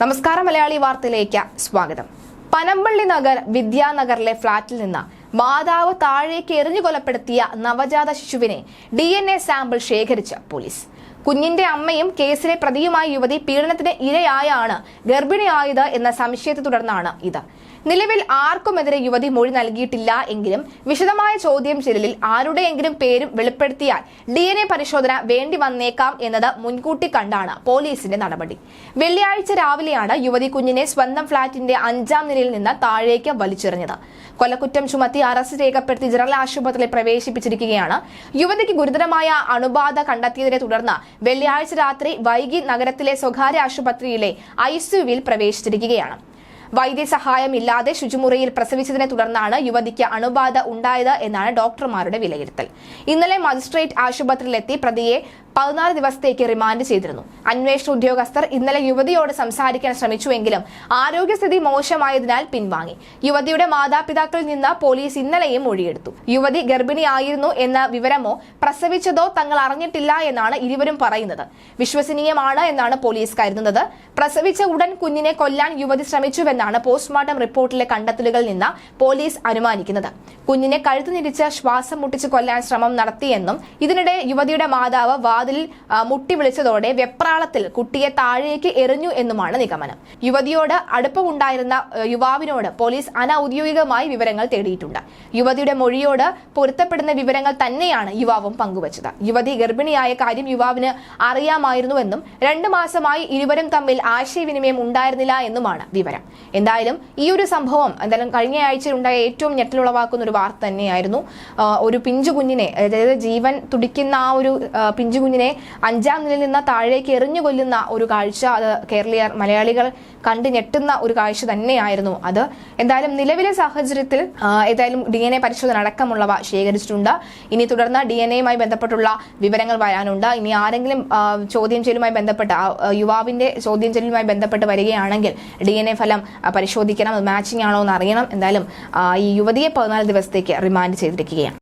നമസ്കാരം മലയാളി വാർത്തയിലേക്ക് സ്വാഗതം. പനമ്പള്ളി നഗർ വിദ്യാനഗറിലെ ഫ്ളാറ്റിൽ നിന്ന് മാതാവ് താഴേക്ക് എറിഞ്ഞു കൊലപ്പെടുത്തിയ നവജാത ശിശുവിനെ ഡി സാമ്പിൾ ശേഖരിച്ച പോലീസ്. കുഞ്ഞിന്റെ അമ്മയും കേസിലെ പ്രതിയുമായ യുവതി പീഡനത്തിന് ഇരയായാണ് ഗർഭിണിയായത് എന്ന സംശയത്തെ തുടർന്നാണ് ഇത്. നിലവിൽ ആർക്കുമെതിരെ യുവതി മൊഴി നൽകിയിട്ടില്ല എങ്കിലും വിശദമായ ചോദ്യം ചെയ്യലിൽ ആരുടെയെങ്കിലും പേരും വെളിപ്പെടുത്തിയാൽ ഡി എൻ എ പരിശോധന വേണ്ടി വന്നേക്കാം എന്നത് മുൻകൂട്ടി കണ്ടാണ് പോലീസിന്റെ നടപടി. വെള്ളിയാഴ്ച രാവിലെയാണ് യുവതി കുഞ്ഞിനെ സ്വന്തം ഫ്ളാറ്റിന്റെ അഞ്ചാം നിലയിൽ നിന്ന് താഴേക്ക് വലിച്ചെറിഞ്ഞത്. കൊലക്കുറ്റം ചുമത്തി അറസ്റ്റ് രേഖപ്പെടുത്തി ജനറൽ ആശുപത്രിയിൽ പ്രവേശിപ്പിച്ചിരിക്കുകയാണ്. യുവതിക്ക് ഗുരുതരമായ അണുബാധ കണ്ടെത്തിയതിനെ തുടർന്ന് വെള്ളിയാഴ്ച രാത്രി വൈകി നഗരത്തിലെ സ്വകാര്യ ആശുപത്രിയിലെ ഐസിയുവിൽ പ്രവേശിച്ചിരിക്കുകയാണ്. വൈദ്യസഹായമില്ലാതെ ശുചിമുറിയിൽ പ്രസവിച്ചതിനെ തുടർന്നാണ് യുവതിക്ക് അണുബാധ ഉണ്ടായത് എന്നാണ് ഡോക്ടർമാരുടെ വിലയിരുത്തൽ. ഇന്നലെ മജിസ്ട്രേറ്റ് ആശുപത്രിയിലെത്തി പ്രതിയെ പതിനാല് ദിവസത്തേക്ക് റിമാൻഡ് ചെയ്തിരുന്നു. അന്വേഷണ ഉദ്യോഗസ്ഥർ ഇന്നലെ യുവതിയോട് സംസാരിക്കാൻ ശ്രമിച്ചുവെങ്കിലും ആരോഗ്യസ്ഥിതി മോശമായതിനാൽ പിൻവാങ്ങി. യുവതിയുടെ മാതാപിതാക്കളിൽ നിന്ന് പോലീസ് ഇന്നലെയും മൊഴിയെടുത്തു. യുവതി ഗർഭിണിയായിരുന്നു എന്ന വിവരമോ പ്രസവിച്ചതോ തങ്ങൾ അറിഞ്ഞിട്ടില്ല എന്നാണ് ഇരുവരും പറയുന്നത്. വിശ്വസനീയമാണ് എന്നാണ് പോലീസ് കരുതുന്നത്. പ്രസവിച്ച ഉടൻ കുഞ്ഞിനെ കൊല്ലാൻ യുവതി ശ്രമിച്ചുവെന്നാണ് പോസ്റ്റ്മോർട്ടം റിപ്പോർട്ടിലെ കണ്ടെത്തലുകളിൽ നിന്ന് പോലീസ് അനുമാനിക്കുന്നത്. കുഞ്ഞിനെ കഴുത്തുനിരിച്ച് ശ്വാസം മുട്ടിച്ച് കൊല്ലാൻ ശ്രമം നടത്തിയെന്നും ഇതിനിടെ യുവതിയുടെ മാതാവ് ആ, മുട്ടി വിളിച്ചതോടെ വെപ്രാളത്തിൽ കുട്ടിയെ താഴേക്ക് എറിഞ്ഞു എന്നുമാണ് നിഗമനം. യുവതിയോട് അടുപ്പമുണ്ടായിരുന്ന യുവാവിനോട് പോലീസ് അനൌദ്യോഗികമായി വിവരങ്ങൾ തേടിയിട്ടുണ്ട്. യുവതിയുടെ മൊഴിയോട് പൊരുത്തപ്പെടുന്ന വിവരങ്ങൾ തന്നെയാണ് യുവാവും പങ്കുവച്ചത്. യുവതി ഗർഭിണിയായ കാര്യം യുവാവിന് അറിയാമായിരുന്നുവെന്നും രണ്ടു മാസമായി ഇരുവരും തമ്മിൽ ആശയവിനിമയം ഉണ്ടായിരുന്നില്ല എന്നുമാണ് വിവരം. എന്തായാലും ഈ ഒരു സംഭവം എന്തായാലും കഴിഞ്ഞ ആഴ്ചയിലുണ്ടായ ഏറ്റവും ഞെട്ടലുളവാക്കുന്ന ഒരു വാർത്ത തന്നെയായിരുന്നു ഒരു പിഞ്ചു കുഞ്ഞിനെ അതായത് ജീവൻ തുടിക്കുന്ന ആ ഒരു പിഞ്ചു കുഞ്ഞിനെ അഞ്ചാം നിലയിൽ നിന്ന് താഴേക്ക് എറിഞ്ഞു കൊല്ലുന്ന ഒരു കാഴ്ച അത് കേരളീയർ മലയാളികൾ കണ്ട് ഞെട്ടുന്ന ഒരു കാഴ്ച തന്നെയായിരുന്നു അത്. എന്തായാലും നിലവിലെ സാഹചര്യത്തിൽ ഏതായാലും ഡി എൻ എ പരിശോധന അടക്കമുള്ളവ ശേഖരിച്ചിട്ടുണ്ട്. ഇനി തുടർന്ന് ഡി എൻ എയുമായി ബന്ധപ്പെട്ടുള്ള വിവരങ്ങൾ വരാനുണ്ട്. ഇനി ആരെങ്കിലും ചോദ്യം ചെയ്യലുമായി ബന്ധപ്പെട്ട് യുവാവിന്റെ ചോദ്യം ചെയ്യലുമായി ബന്ധപ്പെട്ട് വരികയാണെങ്കിൽ ഡി എൻ എ ഫലം പരിശോധിക്കണം. അത് മാച്ചിങ് ആണോ എന്ന് അറിയണം. എന്തായാലും ഈ യുവതിയെ പതിനാല് ദിവസത്തേക്ക് റിമാൻഡ് ചെയ്തിരിക്കുകയാണ്.